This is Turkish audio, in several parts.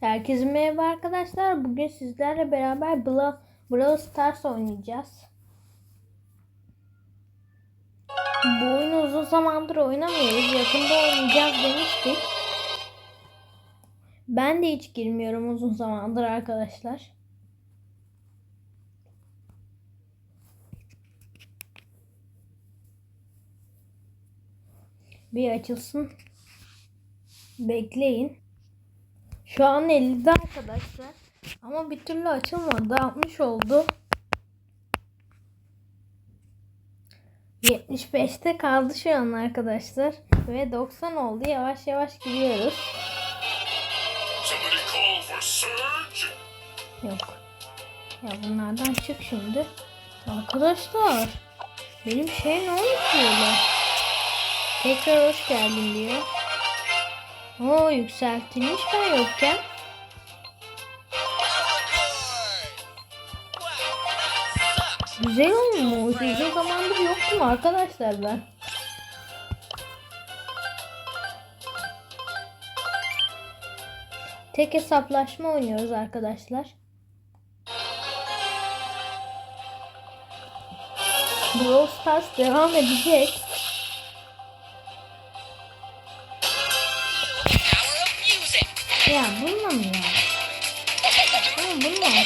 Herkese merhaba arkadaşlar. Bugün sizlerle beraber Bla Brawl Stars oynayacağız. Bu oyunu uzun zamandır oynamıyoruz. Yakında oynayacağız demiştik. Ben de hiç girmiyorum uzun zamandır arkadaşlar. Bir açılsın. Bekleyin. Şu an 50'de arkadaşlar. Ama bir türlü açılmadı. 60 oldu. 75'te kaldı şu an arkadaşlar. Ve 90 oldu. Yavaş yavaş gidiyoruz. Yok. Ya bunlardan çık şimdi. Arkadaşlar. Benim şey ne olmuş böyle? Tekrar hoş geldin diyor. Oo yükseltilmiş ben yokken. Güzel olmuş. Uzun zamandır yoktum arkadaşlar ben. Tek hesaplaşma oynuyoruz arkadaşlar. Brawl Stars devam edecek. Ya bununla mı ya? Ama bununla?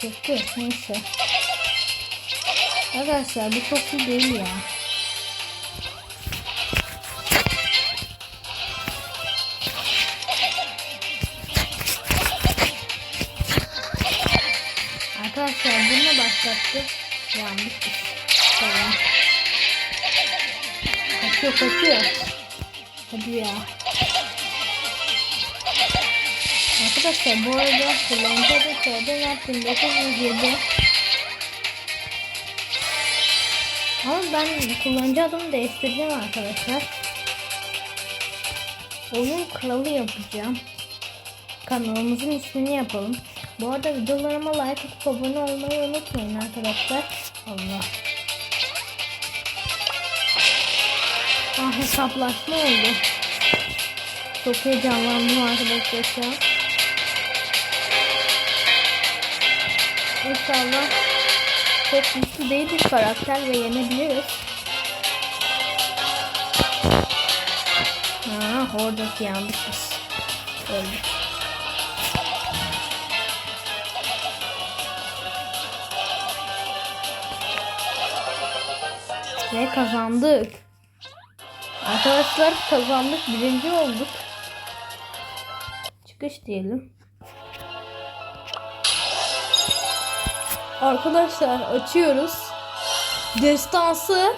Kötü neyse. Arkadaşlar bu çok iyi değil ya. Arkadaşlar bununla başlattı. Yanlış. Tamam. Kaçıyor kaçıyor. Hadi ya. Arkadaşlar bu arada adı soyadı yaptım 907. Ama ben kullanıcı adımı değiştireceğim arkadaşlar. Oyun kralı yapacağım. Kanalımızın ismini yapalım. Bu arada videolarıma like atıp abone olmayı unutmayın arkadaşlar. Allah. Ah hesaplaşma oldu. Çok heyecanlandım arkadaşlar şu an. İnşallah çok güçlü değil bir karakter ve yenebiliriz. Ha, oradaki yandık biz. Öldük. Ve kazandık. Arkadaşlar kazandık. Birinci olduk. Çıkış diyelim. Arkadaşlar açıyoruz. Destansı.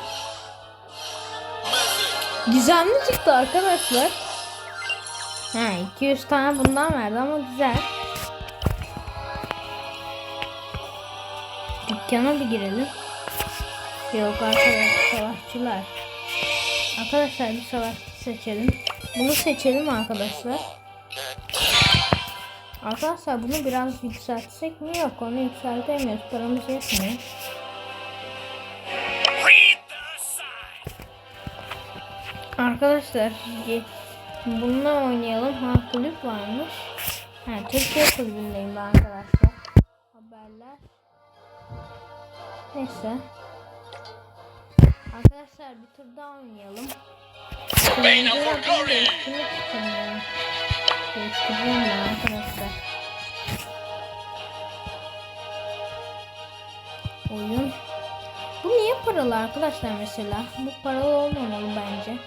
Gizemli çıktı arkadaşlar. Ha 200 tane bundan verdi ama güzel. Dükkana bir girelim. Yok arkadaşlar savaşçılar. Arkadaşlar bir savaşçı seçelim. Bunu seçelim arkadaşlar. Arkadaşlar bunu biraz yükseltsek mi? Yok onu yükseltemiyoruz. Paramız yetmiyor. Arkadaşlar bununla oynayalım. Ha kulüp varmış. Ha Türkiye kulübündeyim ben arkadaşlar. Haberler. Neyse. Arkadaşlar bir tur daha oynayalım. Değiştireceğim ben arkadaşlar. Oyun. Bu niye paralı arkadaşlar mesela? Bu paralı olmamalı bence.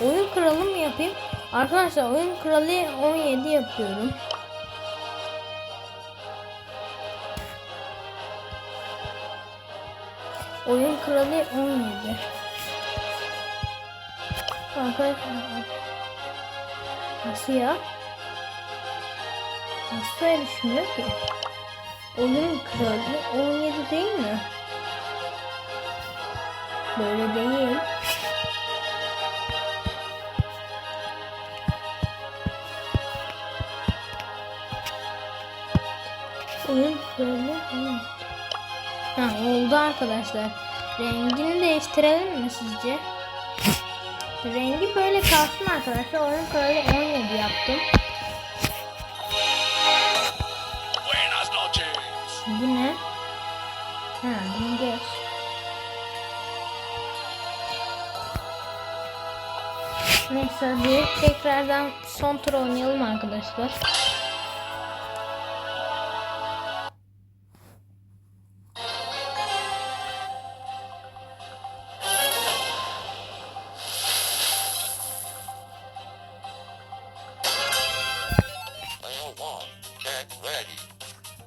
Oyun kralı mı yapayım? Arkadaşlar oyun kralı 17 yapıyorum. Oyun kralı 17. Arkadaşlar Nasıl ya? Nasıl erişmiyor ki? Oyun kralı 17 değil mi? Böyle değil. Oyun kralı 17. Ha oldu arkadaşlar. Rengini değiştirelim mi sizce? Rengi böyle kalsın arkadaşlar. Onu böyle 17 yaptım. Bu ne? Ha, bunu geç. Neyse bir tekrardan son tur oynayalım arkadaşlar.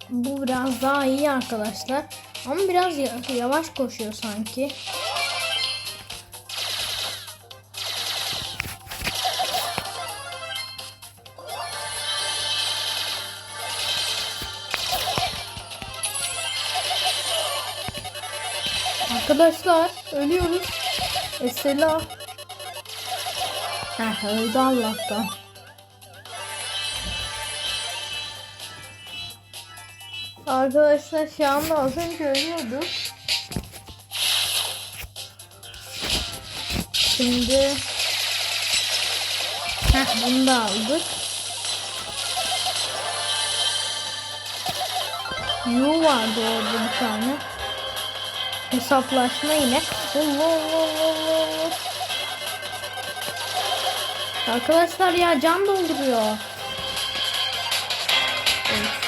Bu biraz daha iyi arkadaşlar. Ama biraz ya- yavaş koşuyor sanki. Arkadaşlar ölüyoruz. Esela. Heh öldü Allah'tan. Arkadaşlar şu anda az önce ölüyorduk. Şimdi Heh, bunu da aldık. Yu vardı orada bir tane. Hesaplaşma Allah. Arkadaşlar ya can dolduruyor.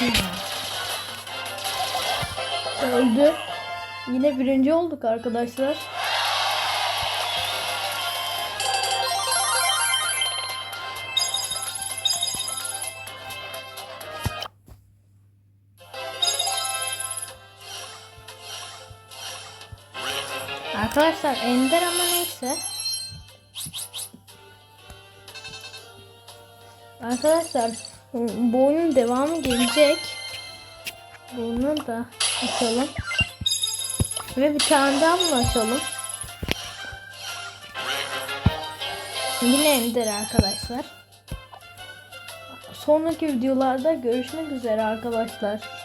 Ya. Öldü. Yine birinci olduk arkadaşlar. Arkadaşlar Ender ama neyse. Arkadaşlar bu oyunun devamı gelecek. Bunu da açalım. Ve bir tane daha bunu açalım. Yine Ender arkadaşlar. Sonraki videolarda görüşmek üzere arkadaşlar.